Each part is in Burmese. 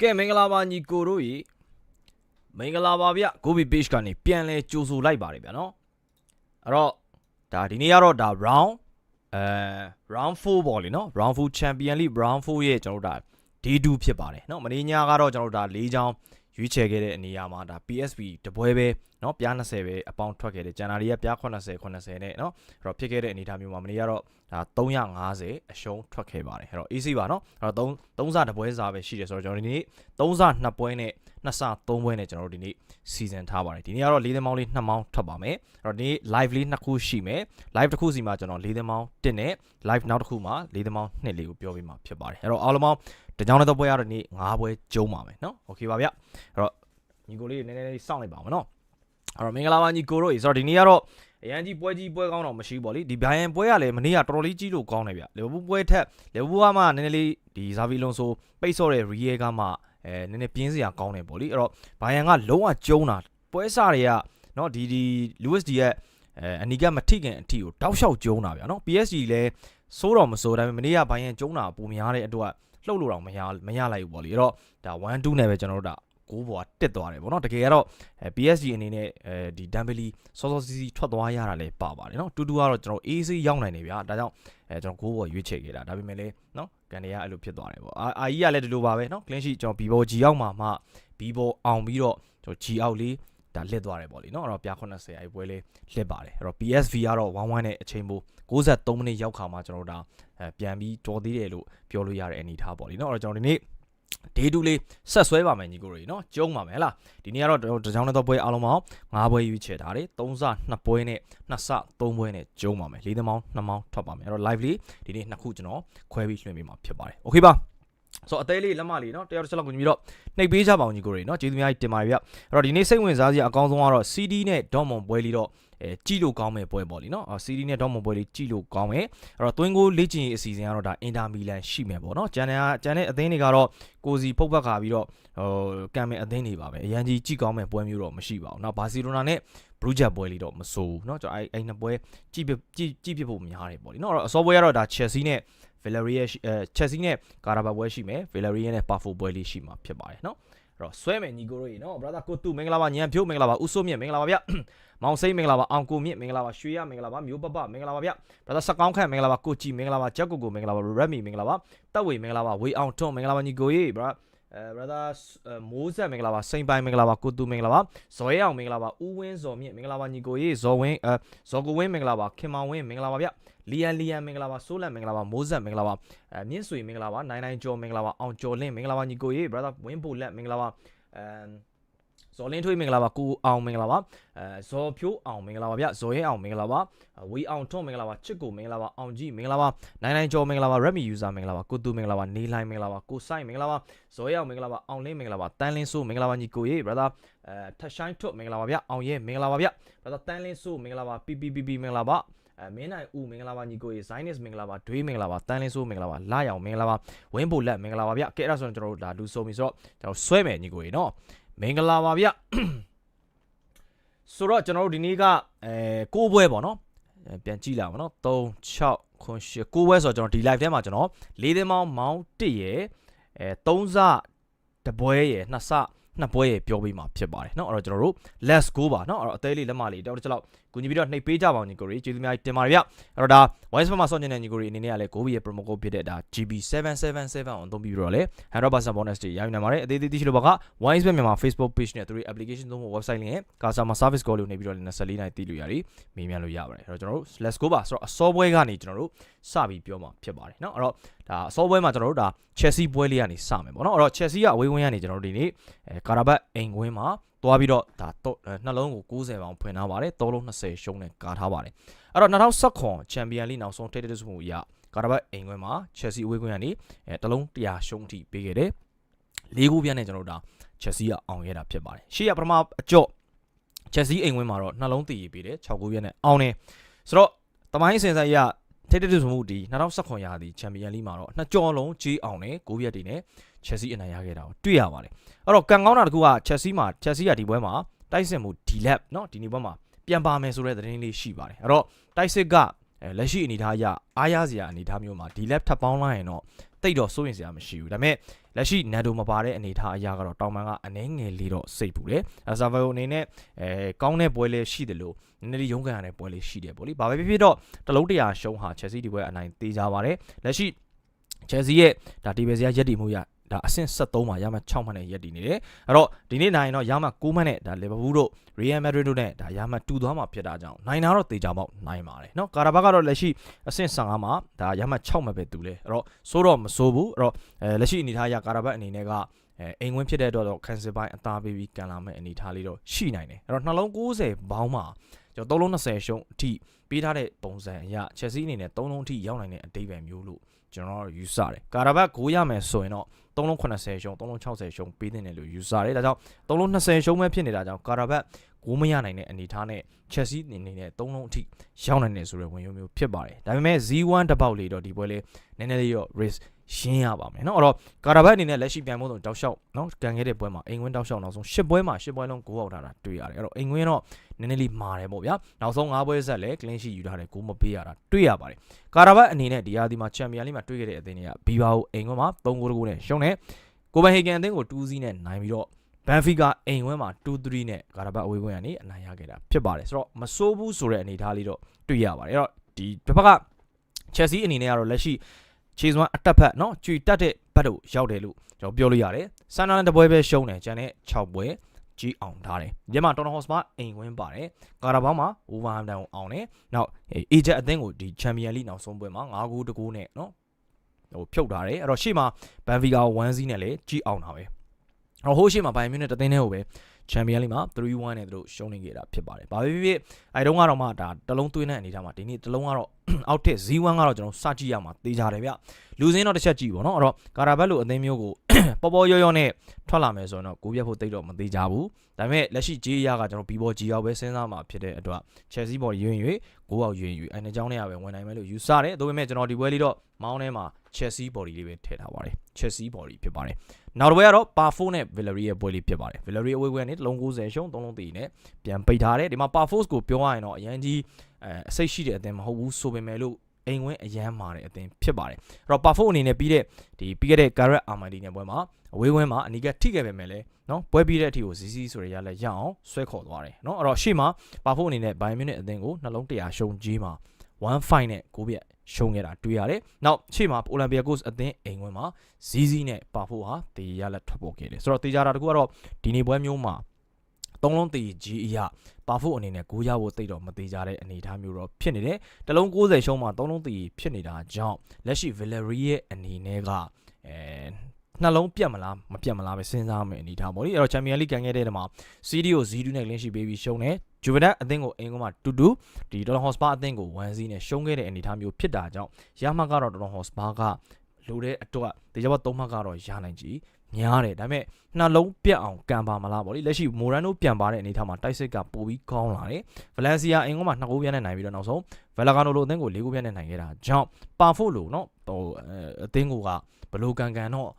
ကဲမင်္ဂလာပါညီကိုတို့ရေမင်္ဂလာပါဗျကိုဘီ page ကနေပြန်လဲကြိုဆိုလိုက်ပါတယ်ဗျာနော်အဲ့တော့ဒါဒီနေ့ကတော့ဒါ round အဲ round 4ပေါ့လေနော် round 4 champion league round 4ရဲ့ကျွန်တော်တို့ဒါ day 2ဖြစ်ပါတယ်နော်မနေ့ညကတော့ကျွန်တော်တို့ဒါ၄ချောင်း ရွေးချယ်ခဲ့တဲ့အနေအရာမှာဒါ PSV တပွဲပဲเนาะပြား20ပဲအပေါင်းထွက်ခဲ့တယ်ဂျန်နာရီကပြား80 80နဲ့เนาะအဲ့တော့ဖြစ်ခဲ့တဲ့အနေအထားမျိုးမှာမနေ့ကတော့ဒါ350အရှုံးထွက်ခဲ့ပါတယ်အဲ့တော့ easy ပါเนาะအဲ့တော့3 3စတပွဲစားပဲရှိတယ်ဆိုတော့ကျွန်တော်ဒီနေ့3စ2ပွဲနဲ့2စ3ပွဲနဲ့ကျွန်တော်တို့ဒီနေ့ season ထားပါတယ်ဒီနေ့ကတော့၄သင်းမောင်းလေး2မောင်းထွက်ပါမယ်အဲ့တော့ဒီနေ့ live လေး2ခုရှိမယ် live တစ်ခုစီမှာကျွန်တော်၄သင်းမောင်း1နဲ့ live နောက်တစ်ခုမှာ၄သင်းမောင်း2လေးကိုပြောပြမှာဖြစ်ပါတယ်အဲ့တော့အားလုံးပေါင်း တကြောင်တဲ့ပွဲရတော့ဒီနေ့5ပွဲကျုံးပါမယ်เนาะ okay ပါဗျအဲ့တော့ညီကိုလေးနည်းနည်းလေးစောင့်လိုက်ပါဦးเนาะအဲ့တော့မင်္ဂလာပါညီကိုတို့ရေဆိုတော့ဒီနေ့ကတော့အရန်ကြီးပွဲကြီးပွဲကောင်းတော့မရှိဘူးပေါ့လေဒီဘိုင်ယန်ပွဲကလည်းမနေ့ကတော်တော်လေးကြီးလို့ကောင်းတယ်ဗျလီဗာပူးပွဲထက်လီဗာပူးကမှနည်းနည်းလေးဒီဇာဗီလွန်ဆိုပိတ်ဆော့တဲ့ရီယေကမှအဲနည်းနည်းပြင်းစရာကောင်းတယ်ပေါ့လေအဲ့တော့ဘိုင်ယန်ကလုံးဝကျုံးတာပွဲစားတွေကနော်ဒီဒီလူးဝစ်ဒီရဲ့အဲအနီကမထိခင်အထီကိုတောက်လျှောက်ကျုံးတာဗျာနော် PSG လည်းစိုးတော့မစိုးဒါပေမဲ့မနေ့ကဘိုင်ယန်ကျုံးတာပုံများတဲ့အတွက် လှုပ်လို့တော့မရမရလိုက်ဘူးပေါ့လေအဲ့တော့ဒါ1 2နဲ့ပဲကျွန်တော်တို့ဒါကိုးပေါ်တက်သွားတယ်ဗောနော်တကယ်ကတော့အဲ PSG အနေနဲ့အဲဒီဒမ်ဘလီစောစောစီးစီးထွက်သွားရတာလည်းပါပါတယ်နော်တူတူကတော့ကျွန်တော် AC ရောက်နိုင်နေဗျာဒါကြောင့်အဲကျွန်တော်ကိုးပေါ်ရွေးချယ်ခဲ့တာဒါပေမဲ့လည်းနော်ကန်တွေကအဲ့လိုဖြစ်သွားတယ်ဗောအာအာကြီးကလည်းဒီလိုပါပဲနော် clean sheet ကျွန်တော် B ဘော G ရောက်မှာမှ B ဘောအောင်ပြီးတော့ကျွန်တော် G အောက်လေး ဒါလှစ်သွားတယ်ပေါ့လေနော်အဲ့တော့ပြား80အဲ့ပွဲလေးလှစ်ပါတယ်အဲ့တော့ PSV ကတော့1-1နဲ့အချိန်ပို63မိနစ်ရောက်ခါမှာကျွန်တော်တို့ဒါပြန်ပြီးတော်သေးတယ်လို့ပြောလို့ရတဲ့အနေအထားပေါ့လေနော်အဲ့တော့ကျွန်တော်ဒီနေ့ day 2လေးဆက်ဆွဲပါမယ်ညီကိုတွေနော်ကျုံးပါမယ်ဟလားဒီနေ့ကတော့တကြောင်နဲ့တော့ပွဲအားလုံးပေါင်း5ပွဲရွေးချယ်ထားတယ်3စ2ပွဲနဲ့2စ3ပွဲနဲ့ကျုံးပါမယ်၄သမောင်း2မောင်းထွက်ပါမယ်အဲ့တော့ live လေးဒီနေ့နှစ်ခုကျွန်တော်ခွဲပြီးလွှင့်ပေးမှာဖြစ်ပါတယ် okay ပါ ဆိုတော့အသေးလေးလက်မလေးเนาะတယောက်တစ်ချက်လောက်ကိုညီပြီးတော့နှိပ်ပေးကြပါအောင်ညီကိုတွေเนาะကျေးဇူးများကြီးတင်ပါတယ်ဗျအဲ့တော့ဒီနေ့စိတ်ဝင်စားစရာအကောင်းဆုံးကတော့ CD နဲ့ Dortmund ပွဲလေးတော့အဲကြည့်လို့ကောင်းမဲ့ပွဲပေါ့လीနော် CD နဲ့ Dortmund ပွဲလေးကြည့်လို့ကောင်းမယ်အဲ့တော့ twin goal လေ့ကျင့်ရေးအစီအစဉ်ကတော့ဒါ Inter Milan ရှိမယ်ပေါ့နော်ကျန်တဲ့ကျန်တဲ့အသင်းတွေကတော့ကိုစီဖုတ်ဘက်ခါပြီးတော့ဟိုကံမဲ့အသင်းတွေပါပဲအရန်ကြီးကြည့်ကောင်းမဲ့ပွဲမျိုးတော့မရှိပါဘူးเนาะဘာစီလိုနာနဲ့ Bruges ပွဲလေးတော့မစိုးဘူးเนาะကျွန်တော်အဲ့အဲ့နှစ်ပွဲကြည့်ပြကြည့်ကြည့်ပြဖို့များတယ်ပေါ့လीနော်အဲ့တော့အစောပွဲကတော့ဒါ Chelsea နဲ့ Villarreal အဲ Chelsea နဲ့ Carabao ပွဲရှိမယ် Villarreal နဲ့ Pafo ပွဲလေးရှိမှာဖြစ်ပါတယ်เนาะအဲ့တော့ဆွဲမယ်ညီကိုတို့ရေနော် brother ကိုတူမင်္ဂလာပါညံဖြိုးမင်္ဂလာပါဦးစိုးမြင့်မင်္ဂလာပါဗျမောင်စိမ့်မင်္ဂလာပါအောင်ကိုမြင့်မင်္ဂလာပါရွှေရမင်္ဂလာပါမျိုးပပမင်္ဂလာပါဗျ brother စကောင်းခန့်မင်္ဂလာပါကိုကြည်မင်္ဂလာပါဂျက်ကိုကိုမင်္ဂလာပါရက်မီမင်္ဂလာပါတက်ဝေမင်္ဂလာပါဝေအောင်ထွန်းမင်္ဂလာပါညီကိုရေ brother အဲ brother မိုးဆက်မင်္ဂလာပါစိန်ပိုင်မင်္ဂလာပါကိုတူမင်္ဂလာပါဇော်ရဲအောင်မင်္ဂလာပါဦးဝင်းဇော်မြင့်မင်္ဂလာပါညီကိုရေဇော်ဝင်းအဲဇော်ကိုဝင်းမင်္ဂလာပါခင်မောင်ဝင်းမင်္ဂလာပါဗျလီယန်လီယန်မင်္ဂလာပါဆိုးလန်မင်္ဂလာပါမိုးဆက်မင်္ဂလာပါအဲမြင့်ဆွေမင်္ဂလာပါနိုင်နိုင်ကျော်မင်္ဂလာပါအောင်ကျော်လင်းမင်္ဂလာပါညီကိုရေ brother ဝင်းပိုလက်မင်္ဂလာပါအဲ ဇော်လင်းထွေးမင်္ဂလာပါကိုအောင်မင်္ဂလာပါအဲဇော်ဖြိုးအောင်မင်္ဂလာပါဗျဇော်ရဲအောင်မင်္ဂလာပါဝီအောင်ထွန်းမင်္ဂလာပါချစ်ကိုမင်္ဂလာပါအောင်ကြီးမင်္ဂလာပါနိုင်နိုင်ကျော်မင်္ဂလာပါ Redmi user မင်္ဂလာပါကိုတူမင်္ဂလာပါနေလိုင်းမင်္ဂလာပါကိုဆိုင်မင်္ဂလာပါဇော်ရဲအောင်မင်္ဂလာပါအောင်လင်းမင်္ဂလာပါတန်းလင်းဆိုးမင်္ဂလာပါညီကိုရေ brother အဲထက်ရှိုင်းထွတ်မင်္ဂလာပါဗျအောင်ရဲမင်္ဂလာပါဗျ brother တန်းလင်းဆိုးမင်္ဂလာပါ PPPP မင်္ဂလာပါအဲမင်းနိုင်ဦးမင်္ဂလာပါညီကိုရေ Zinus မင်္ဂလာပါဒွေးမင်္ဂလာပါတန်းလင်းဆိုးမင်္ဂလာပါလာရောင်မင်္ဂလာပါဝင်းဘိုလက်မင်္ဂလာပါဗျကဲအဲ့ဒါဆိုရင်ကျွန်တော်တို့ဒါလူဆိုပြီဆိုတော့ကျွန်တော်ဆွဲမယ်ညီကိုရေနော်မင်္ဂလာပါဗျဆိုတော့ကျွန်တော်တို့ဒီနေ့ကအဲကိုးပွဲပေါ့နော်အဲပြန်ကြည့်လာပါနော်3 6ခွန်8ကိုးပွဲဆိုတော့ကျွန်တော်ဒီ live ထဲမှာကျွန်တော်၄သင်းမောင်းမောင်း1ရယ်အဲ3စတပွဲရယ်2စနှစ်ပွဲရယ်ပြောပြီးမှဖြစ်ပါတယ်เนาะအဲ့တော့ကျွန်တော်တို့ let's go ပါเนาะအဲ့တော့အသေးလေးလက်မလေးတောက်တစ်ချက်လောက် ကူညီပြီးတော့နှိပ်ပေးကြပါအောင်ညီကိုရီကျေးဇူးများတင်ပါတယ်ဗျအဲ့တော့ဒါ voice မှာဆော့နေတဲ့ညီကိုရီအနေနဲ့ကလည်း Gobi ရဲ့ promo code ဖြစ်တဲ့ဒါ GB777 on သုံးပြီးတော့လေ100% bonus တွေရယူနိုင်ပါတယ်အသေးသေးသိရှိလို့ပါက Wise ပဲမြန်မာ Facebook page နဲ့သူတို့ application သုံးဖို့ website link နဲ့ customer service call လို့နေပြီးတော့24နိုင်တည်လို့ရတယ်မေးမြန်းလို့ရပါတယ်အဲ့တော့ကျွန်တော်တို့ let's go ပါဆိုတော့အစောပွဲကနေကျွန်တော်တို့စပြီးပြောမှာဖြစ်ပါတယ်เนาะအဲ့တော့ဒါအစောပွဲမှာကျွန်တော်တို့ဒါ Chelsea ပွဲလေးကနေစမယ်ပေါ့เนาะအဲ့တော့ Chelsea ကအဝေးဝင်းကနေကျွန်တော်တို့ဒီနေ့အဲကာရာဘတ်အိမ်ကွင်းမှာ သွားပြီးတော့ဒါတော့နှလုံးကို90ပေါင်ဖွင့်ထားပါတယ်3လုံး20ရှုံးနဲ့ကာထားပါတယ်အဲ့တော့2019ချန်ပီယံလိနောက်ဆုံးထိပ်တဲ့ဆုမှုအရကာရာဘတ်အိမ်ကွင်းမှာ Chelsea အဝေးကွင်းကနေအဲတလုံး100ရှုံးထိပေးခဲ့တယ်၄ခုပြန်နဲ့ကျွန်တော်တို့ဒါ Chelsea ကအောင်ခဲ့တာဖြစ်ပါတယ်ရှေ့ကပထမအကြော့ Chelsea အိမ်ကွင်းမှာတော့နှလုံးတည်ရေးပေးတယ်6ခုပြန်နဲ့အောင်တယ်ဆိုတော့တမိုင်းစင်ဆိုင်ရထိပ်တဲ့ဆုမှုဒီ2019ရာသီချန်ပီယံလိမှာတော့နှစ်ကြော်လုံးကြီးအောင်တယ်9ရက်တ ည်နဲ့ Chelsea အနိုင်ရခဲ့တာကိုတွေ့ရပါတယ်အဲ့တော့ကန်ကောင်းတာတခုက Chelsea မှာ Chelsea ကဒီပွဲမှာတိုက်စစ်မှု D-Lab เนาะဒီနေ့ပွဲမှာပြန်ပါမယ်ဆိုတဲ့သတင်းလေးရှိပါတယ်အဲ့တော့တိုက်စစ်က အဲလက်ရှိအနေအထားအရအားရစရာအနေအထားမျိုးမှာဒီလက်ထပ်ပေါင်းလိုက်ရင်တော့တိတ်တော့စိုးရင်စရာမရှိဘူးဒါပေမဲ့လက်ရှိနန်ဒိုမပါတဲ့အနေအထားအရာကတော့တောင်ပန်ကအနှဲငယ်လေးတော့စိတ်ပူတယ်အဆာဗိုအနေနဲ့အဲကောင်းတဲ့ပွဲလေးရှိတယ်လို့နည်းနည်းလေးရုန်းကန်ရတဲ့ပွဲလေးရှိတယ်ပေါ့လေဘာပဲဖြစ်ဖြစ်တော့တလုံးတရာရှုံးဟာချက်စီဒီပွဲအနိုင်သေးကြပါတယ်လက်ရှိချက်စီရဲ့ဒါဒီဘယ်စရာရက်တီမှုရ ဒါအဆင့်73မှာရမှ6မှတ်နဲ့ရက်တည်နေတယ်အဲ့တော့ဒီနေ့နိုင်တော့ရမှ9မှတ်နဲ့ဒါလီဗာပူးတို့ Real Madrid တို့နဲ့ဒါရမှတူသွားမှာဖြစ်တာကြောင့်နိုင်တာတော့တေချာပေါက်နိုင်ပါတယ်เนาะကာရာဘတ်ကတော့လက်ရှိအဆင့်15မှာဒါရမှ6မှတ်ပဲတူလဲအဲ့တော့စိုးတော့မစိုးဘူးအဲ့တော့အဲလက်ရှိအနေထားအရကာရာဘတ်အနေနဲ့ကအဲအိမ်ဝင်ဖြစ်တဲ့အတွက်တော့ကန်ဆယ်ပိုင်းအသားပေးပြီးကန်လာမဲ့အနေထားလေးတော့ရှိနိုင်တယ်အဲ့တော့နှလုံး90ဘောင်းမှာကျွန်တော်3လုံး20ရှုံးအထိပေးထားတဲ့ပုံစံအရချက်စီအနေနဲ့3လုံးအထိရောက်နိုင်တဲ့အတိတ်ပဲမျိုးလို့ကျွန်တော်တို့ယူဆတယ်ကာရာဘတ်9ရမယ်ဆိုရင်တော့ 3လုံး80ရှုံး3လုံး60ရှုံးပေးတဲ့တယ်လို့ယူဆတယ်ဒါကြောင့်3လုံး20ရှုံးပဲဖြစ်နေတာကြောင့်ကာရာဘတ်ကိုမရနိုင်တဲ့အနေထားနဲ့ချက်စီအနေနဲ့3လုံးအထိရောက်နိုင်တယ်ဆိုတဲ့ဝင်ရုံမျိုးဖြစ်ပါတယ်ဒါပေမဲ့ Z1 တပေါက်လေးတော့ဒီပွဲလေးနည်းနည်းလေးတော့ risk ရှင်းရပါမယ်เนาะအဲ့တော့ကာရာဘတ်အနေနဲ့လက်ရှိပြိုင်မှုတော့တောက်လျှောက်เนาะကန်ခဲ့တဲ့ပွဲမှာအိမ်ဝင်းတောက်လျှောက်နောက်ဆုံး10ပွဲမှာ10ပွဲလုံး9ောက်ထားတာတွေ့ရတယ်အဲ့တော့အိမ်ဝင်းတော့နည်းနည်းလေးမာတယ်ပေါ့ဗျာနောက်ဆုံး5ပွဲဆက်လဲ clean sheet ယူထားတယ်ကိုမပေးရတာတွေ့ရပါတယ်ကာရာဘတ်အနေနဲ့ဒီဟာဒီမှာချန်ပီယံလိမှာတွေ့ခဲ့တဲ့အသင်းတွေကဘီဘာကိုအိမ်ဝင်းမှာ3ဂိုးတကူနဲ့ရှုံးတယ်ကိုပန်ဟေဂန်အသင်းကို2-0နဲ့နိုင်ပြီးတော့ဘန်ဖီကာအိမ်ဝင်းမှာ2-3နဲ့ကာရာဘတ်အဝေးဝင်းကနေအနိုင်ရခဲ့တာဖြစ်ပါတယ်ဆိုတော့မဆိုးဘူးဆိုတဲ့အနေအထားလေးတော့တွေ့ရပါတယ်အဲ့တော့ဒီတစ်ဖက်ကချက်စီအနေနဲ့ကတော့လက်ရှိ ခြေစွမ်းအတက်ဖက်နော်ကြွီတက်တဲ့ဘက်တို့ရောက်တယ်လို့ကျွန်တော်ပြောလို့ရတယ်ဆန်နာလန်တပွဲပဲရှုံးတယ်ကျန်တဲ့6ပွဲကြီးအောင်ထားတယ်မြန်မာတော်တော်ဟော့စပါအိမ်ဝင်းပါတယ်ကာရာဘောင်းမှာဝူဗာဟမ်တန်ကိုအောင်တယ်နောက်အေဂျက်အသင်းကိုဒီချန်ပီယံလိနောက်ဆုံးပွဲမှာ9ဂိုးတကူးနဲ့နော်ဟိုဖြုတ်ထားတယ်အဲ့တော့ရှေ့မှာဘန်ဖီကာ1စီးနဲ့လည်းကြီးအောင်တာပဲဟိုဟိုးရှေ့မှာဘိုင်မြူးနဲ့တသင်းထဲကိုပဲ ချန်ပီယံလိမှာ3-1နဲ့သူတို့ရှုံးနေကြတာဖြစ်ပါတယ်။ဘာပဲဖြစ်ဖြစ်အဲတုန်းကတော့မှဒါတလုံးသွင်းတဲ့အနေထားမှာဒီနေ့တလုံးကတော့အောက်ထက် Z1 ကတော့ကျွန်တော်စကြည့်ရမှာတေးကြတယ်ဗျ။လူစင်းတော့တစ်ချက်ကြည့်ပေါ့နော်။အဲ့တော့ကာရာဘတ်လိုအသင်းမျိုးကိုပေါ်ပေါ်ရောရောနဲ့ထွက်လာမယ်ဆိုရင်တော့ကိုပြတ်ဖို့တိတ်တော့မသေးကြဘူး။ဒါပေမဲ့လက်ရှိ G ရကကျွန်တော် B ဘော G ရောက်ပဲစဉ်းစားမှာဖြစ်တဲ့အတွက် Chelsea ဘော်ရွင်ရွေကိုအောင်ရွင်ရွေအဲနှစ်ကြောင်းနဲ့ပဲဝင်နိုင်မယ်လို့ယူဆတယ်။ဒါပေမဲ့ကျွန်တော်ဒီပွဲလေးတော့မောင်းထဲမှာ Chelsea body လေးပဲထည့်ထားပါတယ်။ Chelsea body ဖြစ်ပါတယ်။နောက်တစ်ပွဲကတော့ Parfo နဲ့ Villarreal ရဲ့ပွဲလေးဖြစ်ပါတယ်။ Villarreal အဝေးပွဲနဲ့တစ်လုံး90ရှုံး3လုံးတည်နဲ့ပြန်ပိတ်ထားတယ်။ဒီမှာ Parfo ကိုပြောရရင်တော့အရင်ကြီးအဲအစိတ်ရှိတဲ့အသင်းမဟုတ်ဘူးဆိုပေမဲ့လို့ အိမ်ဝင်းအရန်မာတဲ့အသင်းဖြစ်ပါတယ်။အဲ့တော့ Parfo အနေနဲ့ပြီးတဲ့ဒီပြီးခဲ့တဲ့ Garrett Armani နဲ့ပွဲမှာအဝေးဝင်းမှာအနီးကထိခဲ့ပေမဲ့လည်းနော်ပွဲပြီးတဲ့အထိကို ZZ ဆိုရရလဲရအောင်ဆွဲခေါ်သွားတယ်နော်အဲ့တော့ရှေ့မှာ Parfo အနေနဲ့ Bayern Munich အသင်းကိုနှလုံး100ရှုံးကြီးမှာ1-5နဲ့ကိုပြက်ရှုံးခဲ့တာတွေ့ရတယ်။နောက်ရှေ့မှာ Olympiacos အသင်းအိမ်ဝင်းမှာ ZZ နဲ့ Parfo ဟာတေရလက်ထွက်ပေါ်ခဲ့တယ်။ဆိုတော့တေချာတာတကူကတော့ဒီနေ့ပွဲမျိုးမှာ သုံးလုံးတေကြီးအရာပါဖို့အနေနဲ့ကိုရဖို့တိတ်တော့မသေးကြတဲ့အနေအထားမျိုးတော့ဖြစ်နေတယ်။တလုံး60ရှုံးမှာသုံးလုံးတေဖြစ်နေတာကြောင့်လက်ရှိ Villarreal ရဲ့အနေနဲ့ကအဲနှလုံးပြတ်မလားမပြတ်မလားပဲစဉ်းစားမယ်အနေထားပေါ့လေအဲ့တော့ Champions League ကန်ခဲ့တဲ့နေရာမှာ CD ကို0နဲ့ clean sheet ပေးပြီးရှုံးတယ် Juventus အသင်းကိုအင်္ဂုံးမှာ2-2ဒီ Tottenham Hotspur အသင်းကို1-0နဲ့ရှုံးခဲ့တဲ့အနေအထားမျိုးဖြစ်တာကြောင့်ရမှကတော့ Tottenham Hotspur ကလိုတဲ့အတွက်တေချာဘတ်3မှတ်ကတော့ရနိုင်ကြည် များတယ်ဒါပေမဲ့နှလုံးပြတ်အောင်ကံပါမလားပေါ့လေလက်ရှိမိုရန်နိုပြန်ပါတဲ့အနေအထားမှာတိုက်စစ်ကပိုပြီးကောင်းလာတယ်ဗလန်စီယာအင်ကုန်းမှာ2ဂိုးပြတ်နဲ့နိုင်ပြီးတော့နောက်ဆုံးဗလာဂါနိုလိုအသင်းကို4ဂိုးပြတ်နဲ့နိုင်ခဲ့တာကြောင့်ပါဖို့လို့เนาะဟိုအသင်းကိုကဘလိုကန်ကန်တော့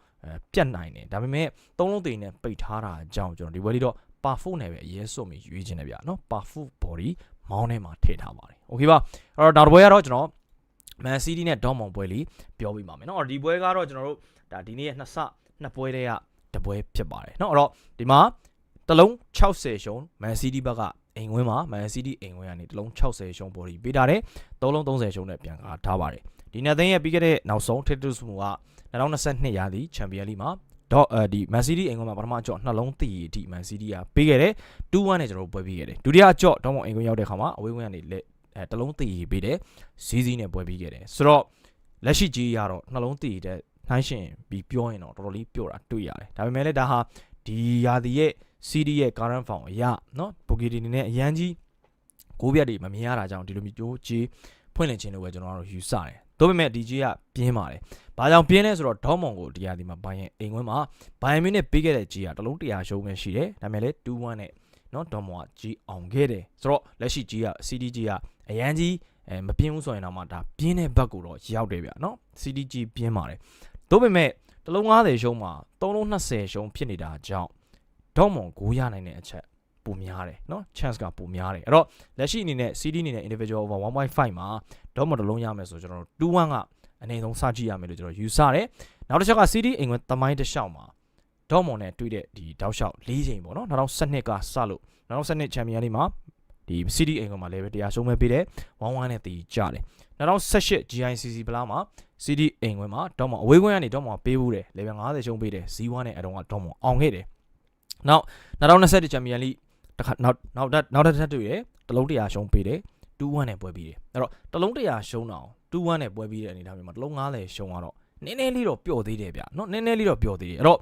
ပြတ်နိုင်တယ်ဒါပေမဲ့သုံးလုံးတိန်နဲ့ပိတ်ထားတာကြောင့်ကျွန်တော်ဒီဝက်လီတော့ပါဖို့နဲ့ပဲအရေးစွတ်ပြီးရွေးခြင်းနဲ့ဗျာเนาะပါဖို့ body မောင်းထဲမှာထည့်ထားပါတယ်โอเคပါအဲ့တော့ဒါတပွဲကတော့ကျွန်တော် Man City နဲ့ Dortmund ပွဲလေးပြောပြပါမယ်เนาะဒီပွဲကတော့ကျွန်တော်တို့ဒါဒီနေ့ရဲ့နှစ်ဆ နှစ်ပွဲတည်းကတပွဲဖြစ်ပါတယ်เนาะအဲ့တော့ဒီမှာတလုံး60ရှုံး Man City ဘက်ကအိမ်ဝင်းမှာ Man City အိမ်ဝင်းကနေတလုံး60ရှုံးပေါ်ပြီးပေးထားတယ်၃လုံး30ရှုံးနဲ့ပြန်ကားထားပါတယ်ဒီနေ့သိန်းရဲ့ပြီးခဲ့တဲ့နောက်ဆုံး Titus မှုက2022ရာသီ Champions League မှာတော့အဲဒီ Man City အိမ်ကွင်းမှာပထမအကြော့နှလုံးတည်အထိ Man City ကပေးခဲ့တယ်2-1နဲ့ကျွန်တော်တို့ပွဲပြီးခဲ့တယ်ဒုတိယအကြော့တော့မအိမ်ကွင်းရောက်တဲ့ခါမှာအဝေးကွင်းကနေလက်အဲတလုံးတည်ပေးတယ်ဇီးဇီးနဲ့ပွဲပြီးခဲ့တယ်ဆိုတော့လက်ရှိကြီးရတော့နှလုံးတည်တဲ့ နှိုင်းရှင်ပြီးပြောရင်တော့တော်တော်လေးပြောတာတွေ့ရတယ်ဒါပေမဲ့လည်းဒါဟာဒီရာသီရဲ့ CD ရဲ့ current form အရနော်ပိုကီတီနေနဲ့အရန်ကြီးကိုးပြတ်တွေမမြင်ရတာကြောင့်ဒီလိုမျိုးကြီးဖွင့်လင့်ခြင်းလို့ပဲကျွန်တော်တို့ယူဆတယ်ဒါပေမဲ့ဒီကြီးကပြင်းပါတယ်။ဘာကြောင့်ပြင်းလဲဆိုတော့ဒေါမွန်ကိုဒီရာဒီမှာဘိုင်ယန်အိမ်ဝင်းမှာဘိုင်ယန်မင်းနဲ့ပေးခဲ့တဲ့ကြီးကတလုံး100ရှုံးပဲရှိတယ်။ဒါပေမဲ့လည်း2-1နဲ့နော်ဒေါမွန်ကကြီးအောင်ခဲ့တယ်။ဆိုတော့လက်ရှိကြီးက CDG ကအရန်ကြီးအဲမပြင်းဘူးဆိုရင်တော့မှဒါပြင်းတဲ့ဘက်ကိုတော့ရောက်တယ်ဗျာနော် CDG ပြင်းပါတယ်။ ဒါပေမဲ့တလုံး90ရှုံးမှာ3လုံး20ရှုံးဖြစ်နေတာကြောင့်ဒေါမွန်ကိုရနိုင်တဲ့အချက် ပိုများတယ်เนาะ chance ကပိုများတယ်အဲ့တော့လက်ရှိအနေနဲ့ CD အနေနဲ့ individual over 1.5မှာဒေါမတစ်လုံးရမယ်ဆိုကျွန်တော်တို့2-1ကအနေဆုံးစကြည့်ရမယ်လို့ကျွန်တော်ယူဆတယ်နောက်တစ်ချက်က CD အိမ်ဝင်သမိုင်းတစ်လျှောက်မှာဒေါမွန်နဲ့တွေ့တဲ့ဒီတောက်လျှောက်၄ချိန်ပေါ့နော်2012ကစလို့2012ချန်ပီယံလိမှာဒီ CD အိမ်ဝင်မှာလည်းပဲတရားရှုံးမဲ့ပေးတယ်1-1နဲ့တီးကြတယ်2018 GICC ဘလားမှာ CD အိမ်ဝင်မှာဒေါမွန်အဝေးကွင်းကနေဒေါမွန်ပေးဘူးတယ် level 50ရှုံးပေးတယ် Z1 နဲ့အတုံးကဒေါမွန်အောင်ခဲ့တယ်နောက်2021ချန်ပီယံလိတစ်ခါနောက်နောက်နောက်တစ်ထပ်တွေ့တယ်တလုံးတရာရှုံးပေးတယ်2-1နဲ့ပွဲပြီးတယ်အဲ့တော့တလုံးတရာရှုံးတော့2-1နဲ့ပွဲပြီးတဲ့အနေအထားမျိုးမှာတလုံး90ရှုံးသွားတော့နည်းနည်းလေးတော့ပျော့သေးတယ်ဗျနော်နည်းနည်းလေးတော့ပျော့သေးတယ်အဲ့တော့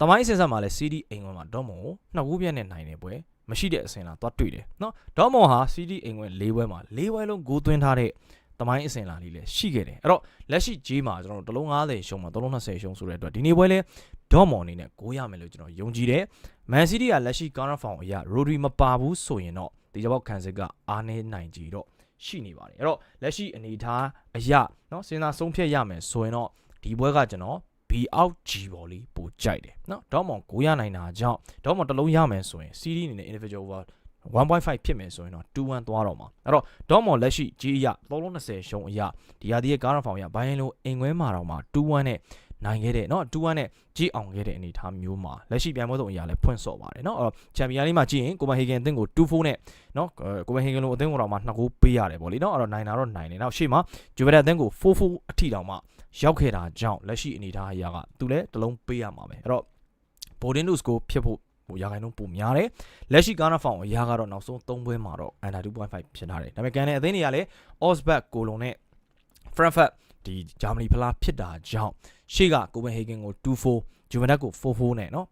တမိုင်းစင်ဆက်မှာလဲ CD အိမ်ဝင်မှာဒေါမွန်ကိုနှစ်ဝူးပြက်နဲ့နိုင်တယ်ပွဲမရှိတဲ့အစင်လာသွားတွေ့တယ်နော်ဒေါမွန်ဟာ CD အိမ်ဝင်၄ပွဲမှာ၄ပွဲလုံးဂိုးသွင်းထားတဲ့ တမိုင်းအစင်လာလေးလည်းရှိခဲ့တယ်အဲ့တော့လက်ရှိဂျေးမှာကျွန်တော်တို့တလုံး90ရှုံးမှာတလုံး20ရှုံးဆိုတဲ့အတွက်ဒီနေ့ပွဲလဲဒေါမွန်အနေနဲ့ကိုရမယ်လို့ကျွန်တော်ယုံကြည်တယ်မန်စီးတီးကလက်ရှိကားရဖောင်အရာရိုဒရီမပါဘူးဆိုရင်တော့ဒီကြောက်ခံစစ်ကအားနေနိုင်ကြည်တော့ရှိနေပါတယ်အဲ့တော့လက်ရှိအနေထားအရာเนาะစဉ်းစားဆုံးဖြတ်ရမယ်ဆိုရင်တော့ဒီပွဲကကျွန်တော် B out G ပေါ်လေးပိုကြိုက်တယ်เนาะဒေါမွန်ကိုရနိုင်တာကြောင့်ဒေါမွန်တစ်လုံးရမယ်ဆိုရင် CD အနေနဲ့ individual over 1.5ဖြစ်မယ်ဆိုရင်တော့2-1သွားတော့မှာအဲ့တော့ဒေါမွန်လက်ရှိ G အရ320ရှုံးအရဒီဟာဒီရဲ့ကားရဖောင်ရဘိုင်းလုံးအင်ကွဲမှာတော့မှာ2-1နဲ့နိုင်ခဲ့တဲ့เนาะ2-1နဲ့ကြီးအောင်ခဲ့တဲ့အနေအထားမျိုးမှာလက်ရှိပြိုင်ပွဲဆုံးအရာလည်းဖွင့်ဆော့ပါတယ်เนาะအဲ့တော့ချန်ပီယံလိမှာကြည့်ရင်ကိုပန်ဟေဂန်အသင်းကို2-4နဲ့เนาะကိုပန်ဟေဂန်လိုအသင်းကိုတော့မှ2ဂိုးပေးရတယ်ပေါ့လေเนาะအဲ့တော့နိုင်တာတော့နိုင်တယ်နောက်ရှေ့မှာဂျူဗက်အသင်းကို4-4အထိတောင်မှရောက်ခဲ့တာကြောင့်လက်ရှိအနေအထားအရာကသူလည်းတစ်လုံးပေးရမှာပဲအဲ့တော့ဘိုဒင်ဒုစ်ကိုဖြစ်ဖို့ ဟိုရာခိုင်နှုန်းပုံများတယ်လက်ရှိကားနာဖောင်အရာကတော့နောက်ဆုံး3ပွဲမှာတော့ under 2.5ဖြစ်ထားတယ်ဒါပေမဲ့ကန်တဲ့အသင်းတွေကလည်း Osberg ကိုလုံနဲ့ Frankfurt ဒီဂျာမနီဖလားဖြစ်တာကြောင့်ရှေ့ကကိုပန်ဟေဂန်ကို2-4ဂျူဗန်တက်ကို4-4နဲ့เนาะ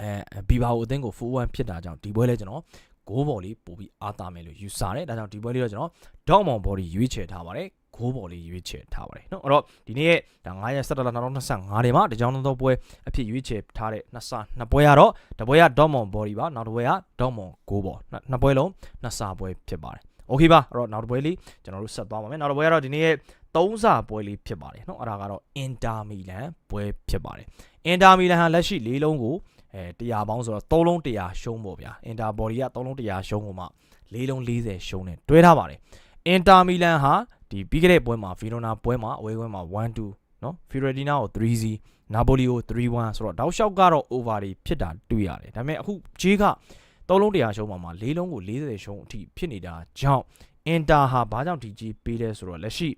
အဲဘီဘာကိုအသင်းကို4-1ဖြစ်တာကြောင့်ဒီပွဲလဲကျွန်တော်ဂိုးဘော်လေးပို့ပြီးအားတာမယ်လို့ယူဆတယ်ဒါကြောင့်ဒီပွဲလေးတော့ကျွန်တော်ဒေါ့မောင်ဘော်ဒီရွေးချယ်ထားပါတယ် ဂိုးဘော်လေးရွေးချယ်ထားပါတယ်เนาะအဲ့တော့ဒီနေ့ရဲ့ဒါ9ရက်17လ2025ထဲမှာတကြောင်သောပွဲအဖြစ်ရွေးချယ်ထားတဲ့နှစ်ဆနှစ်ပွဲရတော့တပွဲရဒေါ့မောင်ဘော်ဒီပါနောက်တစ်ပွဲရဒေါ့မောင်ဂိုးဘော်နှစ်ပွဲလုံးနှစ်ဆပွဲဖြစ်ပါတယ်โอเคပါအဲ့တော့နောက်တစ်ပွဲလေးကျွန်တော်တို့ဆက်သွားပါမယ်နောက်တစ်ပွဲကတော့ဒီနေ့ရဲ့သုံးစာပွဲလေးဖြစ်ပါတယ်เนาะအဲ့ဒါကတော့အင်တာမီလန်ပွဲဖြစ်ပါတယ်အင်တာမီလန်ဟာလက်ရှိ၄လုံးကိုအဲ100ပေါင်းဆိုတော့3လုံး100ရှုံးပေါ့ဗျာအင်တာဘော်ဒီက3လုံး100ရှုံးကုန်မှ၄လုံး40ရှုံးတယ်တွဲထားပါတယ်အင်တာမီလန်ဟာ ဒီပြီးခဲ့တဲ့ပွဲမှာ Verona ပွဲမှာအဝေးပွဲမှာ1-2နော် Fiorentina ကို 3-0 Napoli ကို3-1ဆိုတော့တောက်လျှောက်ကတော့ over တွေဖြစ်တာတွေ့ရတယ်ဒါပေမဲ့အခုဂျေးကသုံးလုံးတရားရှုံးပါမှာလေးလုံးကို40ရှုံးအထိဖြစ်နေတာကြောင့် Inter ဟာဘာကြောင့်ဒီဂျေးပေးလဲဆိုတော့လက်ရှိ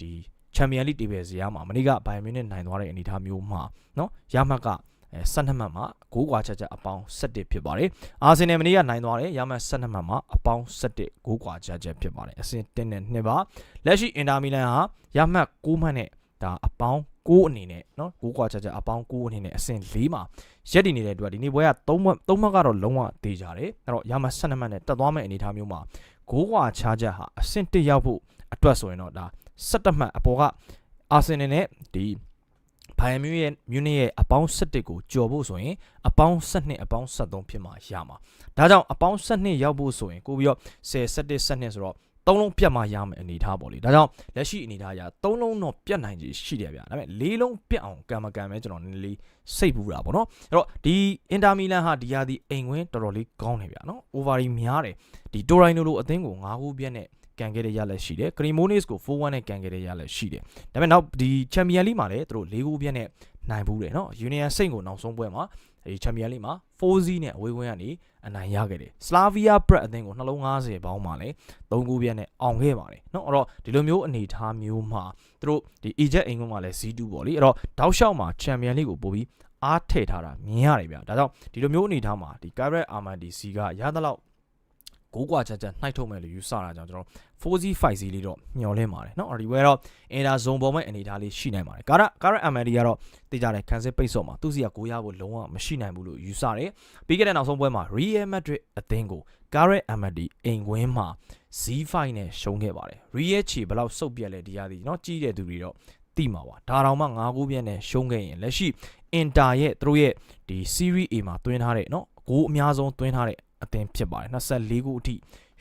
ဒီ Champions League တေပယ်ဇယားမှာမနေ့က Bayern Munich နိုင်သွားတဲ့အနေအထားမျိုးမှာနော်ရမှတ်က 12မှတ်မှာ6กว่าချက်ချက်အပေါင်း17ဖြစ်ပါတယ်။အာဆင်နယ်မနေ့ကနိုင်သွားတယ်ရမှတ်12မှတ်မှာအပေါင်း17 6กว่าချက်ချက်ဖြစ်ပါတယ်။အဆင့်1နဲ့2ပါလက်ရှိအင်တာမီလန်ဟာရမှတ်6မှတ်နဲ့ဒါအပေါင်း6အနေနဲ့เนาะ6กว่าချက်ချက်အပေါင်း6အနေနဲ့အဆင့်4မှာရက်တည်နေတဲ့အတွက်ဒီနေ့ပွဲက3မှတ်3မှတ်ကတော့လုံးဝသေးကြတယ်။အဲ့တော့ရမှတ်12မှတ်နဲ့တက်သွားမယ့်အနေအထားမျိုးမှာ6กว่าချချက်ဟာအဆင့်1ရောက်ဖို့အတွက်ဆိုရင်တော့ဒါ17မှတ်အပေါ်ကအာဆင်နယ်နဲ့ဒီ ဘိုင်ယန်မြူရဲ့မြူနစ်ရဲ့အပေါင်း17ကိုကျော်ဖို့ဆိုရင်အပေါင်း12အပေါင်း73ဖြစ်မှာရမှာဒါကြောင့်အပေါင်း12ရောက်ဖို့ဆိုရင်ကိုပြီးတော့10 17 12ဆိုတော့သုံးလုံးပြတ်မှရမယ်အနေထားပေါ့လေဒါကြောင့်လက်ရှိအနေထားအရသုံးလုံးတော့ပြတ်နိုင်ကြီးရှိတယ်ဗျာဒါပေမဲ့လေးလုံးပြတ်အောင်ကံမကံပဲကျွန်တော်နည်းနည်းလေးစိတ်ပူတာပေါ့နော်အဲ့တော့ဒီအင်တာမီလန်ဟာဒီဟာဒီအိမ်ဝင်တော်တော်လေးကောင်းတယ်ဗျာနော် over ကြီးများတယ်ဒီတိုရိုင်နိုလိုအသင်းကို9ခုပြတ်နဲ့ ကန်ခဲ့တဲ့ရလက်ရှိတယ်ကရီမိုနစ်ကို4-1နဲ့ကန်ခဲ့တဲ့ရလက်ရှိတယ်ဒါပေမဲ့နောက်ဒီချန်ပီယံလိမှာလည်းသူတို့၄ခုပြည့်နဲ့နိုင်ဘူးတယ်နော်ယူနီယံစိတ်ကိုနောက်ဆုံးပွဲမှာဒီချန်ပီယံလိမှာ4-0နဲ့အဝေးဝင်းကနေအနိုင်ရခဲ့တယ်စလာဗီးယားဘရက်အသင်းကိုနှလုံး90ပေါင်းမှာလည်း3ခုပြည့်နဲ့အောင်ခဲ့ပါတယ်နော်အဲ့တော့ဒီလိုမျိုးအနေထားမျိုးမှာသူတို့ဒီ Egypt အိမ်ကမှာလည်း Z2 ပေါ့လေအဲ့တော့တောက်လျှောက်မှာချန်ပီယံလိကိုပို့ပြီးအားထည့်ထားတာမြင်ရတယ်ဗျာဒါကြောင့်ဒီလိုမျိုးအနေထားမှာဒီ Garrett Armandi C ကရသလောက် ကိုကွာချက်ချက်နှိုက်ထုတ်မယ်လို့ယူဆတာကြောင့်ကျွန်တော် 4Z 5Z လေးတော့မျှော်လင့်ပါတယ်เนาะဒီဝဲတော့ Ender Zone ပေါ်မဲ့အနေထားလေးရှိနိုင်ပါတယ်ကာရကာရ MD ကတော့သိကြတယ်ခံစစ်ပိတ်စော့မှာသူစီကကိုရဖို့လုံးဝမရှိနိုင်ဘူးလို့ယူဆတယ်ပြီးခဲ့တဲ့နောက်ဆုံးပွဲမှာ Real Madrid အသင်းကို Garrett MD အိမ်ကွင်းမှာ Z5 နဲ့ရှုံးခဲ့ပါတယ် Real ချီဘယ်လောက်စုပ်ပြက်လဲဒီရသည်เนาะကြီးတဲ့သူတွေတော့တိမှာပါဒါတောင်မှ9ခုပြည့်နဲ့ရှုံးခဲ့ရင်လက်ရှိ Inter ရဲ့သူတို့ရဲ့ဒီ Serie A မှာတွင်းထားတဲ့เนาะဂိုးအများဆုံးတွင်းထားတဲ့ အသင်းဖြစ်ပါတယ်24ခုအထိ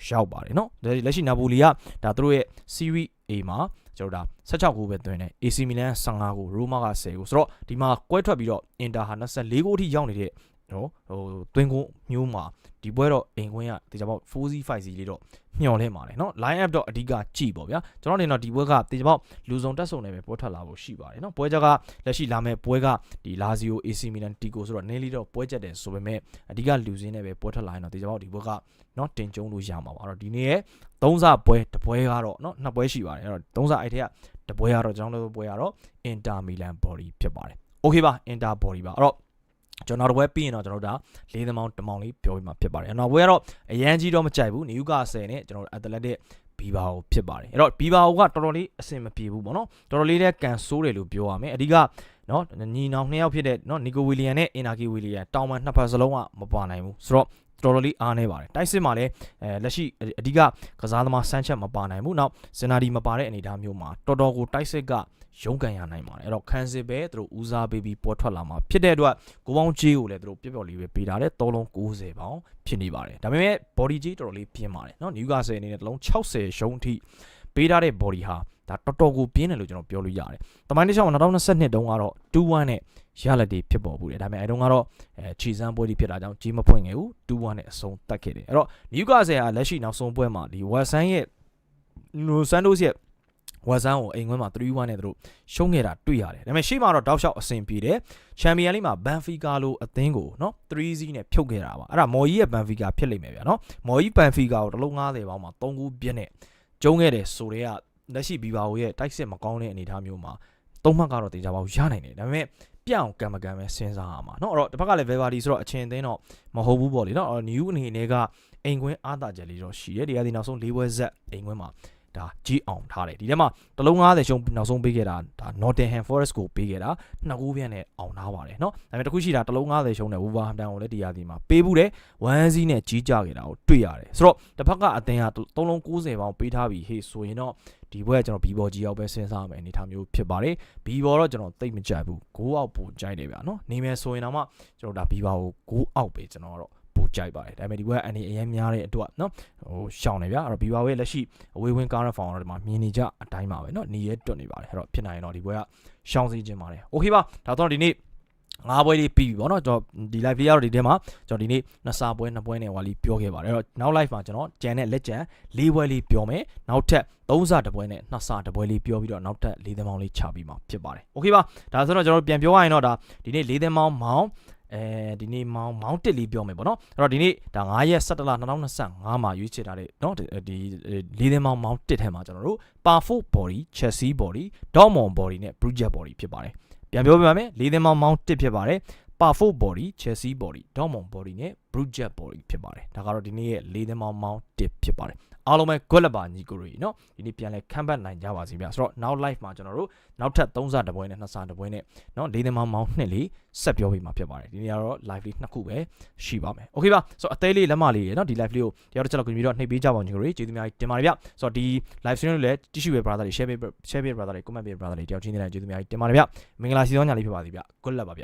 ရောက်ပါတယ်เนาะလက်ရှိနာပိုလီကဒါသူတို့ရဲ့ Serie A မှာကျွန်တော်ဒါ16ခုပဲသွင်းတယ် AC Milan 15ခု Roma က10ခုဆိုတော့ဒီမှာကွဲထွက်ပြီးတော့ Inter ဟာ24ခုအထိရောက်နေတဲ့ နော်ဟိုသွင်းကုန်းမျိုးမှာ ဒီပွဲတော့အိမ်ကွင်းကတေချာပေါက် 4C 5C လေးတော့မျှော်လင့်ပါတယ်နော် line up တော့အဓိကကြည့်ပေါ့ဗျာကျွန်တော်နေတော့ဒီပွဲကတေချာပေါက်လူစုံတက်ဆုံနေပဲပွဲထွက်လာဖို့ရှိပါတယ်နော်ပွဲကြကလက်ရှိလာမဲ့ပွဲကဒီလာဇီယို AC Milan Tico ဆိုတော့နည်းလေးတော့ပွဲချက်တယ်ဆိုပေမဲ့အဓိကလူစင်းနဲ့ပဲပွဲထွက်လာရင်တော့တေချာပေါက်ဒီပွဲကနော်တင်ကျုံလို့ရမှာပါအဲ့တော့ဒီနေ့ရဲ့သုံးစပွဲတစ်ပွဲကတော့နော်နှစ်ပွဲရှိပါတယ်အဲ့တော့သုံးစအဲ့ထက်ကတစ်ပွဲကတော့ကျွန်တော်တို့ပွဲကတော့ Inter Milan Body ဖြစ်ပါတယ် Okay ပါ Inter Body ပါအဲ့တော့ ကျွန်တော်တို့ဘွဲပြီးရင်တော့ကျွန်တော်တို့ဒါလေးသမောင်းတမောင်းလေးပြောပြမှာဖြစ်ပါတယ်။နောက်ဘွဲကတော့အရန်ကြီးတော့မကြိုက်ဘူး။နယူကာဆယ်နဲ့ကျွန်တော်တို့ Athletic ဘီဘာကိုဖြစ်ပါတယ်။အဲ့တော့ဘီဘာကိုကတော်တော်လေးအဆင်မပြေဘူးပေါ့နော်။တော်တော်လေးလည်းကန်ဆိုးတယ်လို့ပြောရမယ်။အဓိကနော်ညီနောင်နှစ်ယောက်ဖြစ်တဲ့နော်နီကိုဝီလီယန်နဲ့အင်နာကီဝီလီယန်တောင်ပန်နှစ်ဖက်စလုံးကမပါနိုင်ဘူး။ဆိုတော့ တော်တော်လေးအားနေပါတယ်။တိုက်စစ်မှာလည်းအဲလက်ရှိအဓိကကစားသမားဆန်းချက်မပါနိုင်ဘူး။နောက်စင်နာဒီမပါတဲ့အနေအထားမျိုးမှာတော်တော်ကိုတိုက်စစ်ကရုန်းကန်ရနိုင်ပါတယ်အဲ့တော့ခန်းစစ်ပဲသူတို့ဦးစားပေးပြီးပေါ်ထွက်လာမှာဖြစ်တဲ့အတွက်ကိုပေါင်းကြီးကိုလည်းသူတို့ပြက်ပြက်လေးပဲပေးထားတယ်3လုံး90ပေါင်ဖြစ်နေပါတယ်ဒါပေမဲ့ body ကြီးတော်တော်လေးပြင်းပါတယ်เนาะ Newcastle အနေနဲ့တစ်လုံး60ရှုံးအထိပေးထားတဲ့ body ဟာဒါတော်တော်ကိုပြင်းတယ်လို့ကျွန်တော်ပြောလို့ရတယ်။တမိုင်းတစ်ချောင်း2022တုန်းကတော့2-1နဲ့ ရလက်တွေဖြစ်ပေါ်ဘူးတယ်။ဒါပေမဲ့အဲတုန်းကတော့အဲခြေစမ်းပွဲတွေဖြစ်တာကြောင့်ကြီးမဖွင့်ခဲ့ဘူး2-1နဲ့အဆုံးသတ်ခဲ့တယ်။အဲ့တော့ Newcastle ကလက်ရှိနောက်ဆုံးပွဲမှာဒီ West Ham ရဲ့ Santos ရဲ့ဝက်ဆန်ကိုအိမ်ခွင်းမှာ3-1နဲ့သူတို့ရှုံးခဲ့တာတွေ့ရတယ်။ဒါပေမဲ့ရှေ့မှာတော့တောက်လျှောက်အဆင်ပြေတယ်။ချန်ပီယံလိမှာဘန်ဖီကာလိုအသင်းကိုနော်3-0နဲ့ဖြုတ်ခဲ့တာပါ။အဲ့ဒါမော်ကြီးရဲ့ဘန်ဖီကာဖြစ်လိမ့်မယ်ဗျာနော်။မော်ကြီးဘန်ဖီကာကိုတစ်လုံး90ပေါင်းမှာ3ခုပြည့်နဲ့ကျုံးခဲ့တယ်ဆိုတော့လက်ရှိဘီဘာအိုရဲ့တိုက်စစ်မကောင်းတဲ့အနေအထားမျိုးမှာသုံးမှတ်ကတော့တင်ကြပါဘူးရနိုင်တယ်။ဒါပေမဲ့ ပြအောင်ကံမကံပဲစဉ်းစားရမှာเนาะအဲ့တော့တစ်ဖက်ကလည်း Vivaldi ဆိုတော့အချင်းအသင်းတော့မဟုတ်ဘူးပေါ့လေเนาะအဲ့တော့ new အနေနဲ့ကအိမ်ကွင်းအားသာချက်လေးတော့ရှိတယ်ဒီကဒီနောက်ဆုံး၄ပွဲဆက်အိမ်ကွင်းမှာဒါကြီးအောင်ထားတယ်ဒီထဲမှာတလုံး90ရှုံးနောက်ဆုံးပေးခဲ့တာဒါ Nottingham Forest ကိုပေးခဲ့တာနှစ်ကိုးပြန့်နဲ့အောင်ထားပါတယ်เนาะဒါပေမဲ့တခုရှိတာတလုံး90ရှုံးတဲ့ Wolverhampton ကိုလည်းဒီရာသီမှာပေးဘူးတယ်1 0နဲ့ကြီးကြခဲ့တာကိုတွေ့ရတယ်ဆိုတော့တစ်ဖက်ကအသင်းက3လုံး90ပေါင်ပေးထားပြီဟေးဆိုရင်တော့ ဒီဘွဲကကျွန်တော်ဘီဘော်ကြီးရောက်ပဲစဉ်းစားမယ်အနေထားမျိုးဖြစ်ပါတယ်ဘီဘော်တော့ကျွန်တော်သိပ်မကြိုက်ဘူးဂိုးအောက်ပိုကြိုက်တယ်ဗျာနော်နေမယ်ဆိုရင်တော့မှကျွန်တော်ဒါဘီဘော်ကိုဂိုးအောက်ပဲကျွန်တော်ကတော့ပိုကြိုက်ပါတယ်ဒါပေမဲ့ဒီဘွဲအနေအရင်များတဲ့အတွက်နော်ဟိုရှောင်းနေဗျာအဲ့တော့ဘီဘော်ရဲ့လက်ရှိအဝေးဝင်းကားရဖောင်တော့ဒီမှာမြင်နေကြအတိုင်းပါပဲနော်နေရဲတွတ်နေပါတယ်အဲ့တော့ဖြစ်နိုင်ရင်တော့ဒီဘွဲကရှောင်းစီခြင်းပါတယ်โอเคပါဒါတော့ဒီနေ့ ငါးပွဲလေးပြီးပြီပေါ့နော်ကျွန်တော်ဒီ live လေးကတော့ဒီထဲမှာကျွန်တော်ဒီနေ့နှစ်စာပွဲနှစ်ပွဲနဲ့ဟွာလေးပြောခဲ့ပါတယ်အဲ့တော့နောက် live မှာကျွန်တော်ကြံတဲ့လက်ကြံ၄ပွဲလေးပြောမယ်နောက်ထပ်၃စာတစ်ပွဲနဲ့နှစ်စာတစ်ပွဲလေးပြောပြီးတော့နောက်ထပ်၄သမောင်းလေးချပြီးမှာဖြစ်ပါတယ်โอเคပါဒါဆိုတော့ကျွန်တော်ပြန်ပြောရရင်တော့ဒါဒီနေ့၄သမောင်းမောင်းအဲဒီနေ့မောင်းမောင်းတစ်လေးပြောမယ်ပေါ့နော်အဲ့တော့ဒီနေ့ဒါ9ရက်17လ2025မှာရွေးချယ်ထားတဲ့เนาะဒီ၄သမောင်းမောင်းတစ်ထဲမှာကျွန်တော်တို့ Parfort Body Chelsea Body Dortmund Body နဲ့ Bruges Body ဖြစ်ပါတယ် ပြန်ပြောပြပါမယ်၄သမောင်းမောင်းတစ်ဖြစ်ပါတယ် Parfort Body Chelsea Body Dortmund Body နဲ့ Bruges Body ဖြစ်ပါတယ်ဒါကတော့ဒီနေ့ရဲ့၄သမောင်းမောင်းတစ်ဖြစ်ပါတယ် အားလုံးပဲ good luck ပါညီကိုရီနော်ဒီနေ့ပြန်လဲခံပတ်နိုင်ကြပါစေဗျဆိုတော့ now live မှာကျွန်တော်တို့နောက်ထပ်3စတပွဲနဲ့2စတပွဲနဲ့နော်လေးသမောင်းမောင်းနှစ်လေးဆက်ပြောပေးမှာဖြစ်ပါတယ်ဒီနေ့ကတော့ live လေးနှစ်ခုပဲရှိပါမယ် okay ပါဆိုတော့အသေးလေးလက်မလေးရယ်နော်ဒီ live လေးကိုတရားတစ်ချက်လောက်ကြည့်ပြီးတော့နှိပ်ပေးကြပါအောင်ညီကိုရီကျေးဇူးများတင်ပါတယ်ဗျဆိုတော့ဒီ live stream ကိုလည်းတိရှိပဲ brother တွေ share ပေး share ပေး brother တွေ comment ပေး brother တွေတယောက်ချင်းတိုင်းကျေးဇူးများတင်ပါတယ်ဗျမင်္ဂလာစီစောညလေးဖြစ်ပါစေဗျ good luck ပါဗျ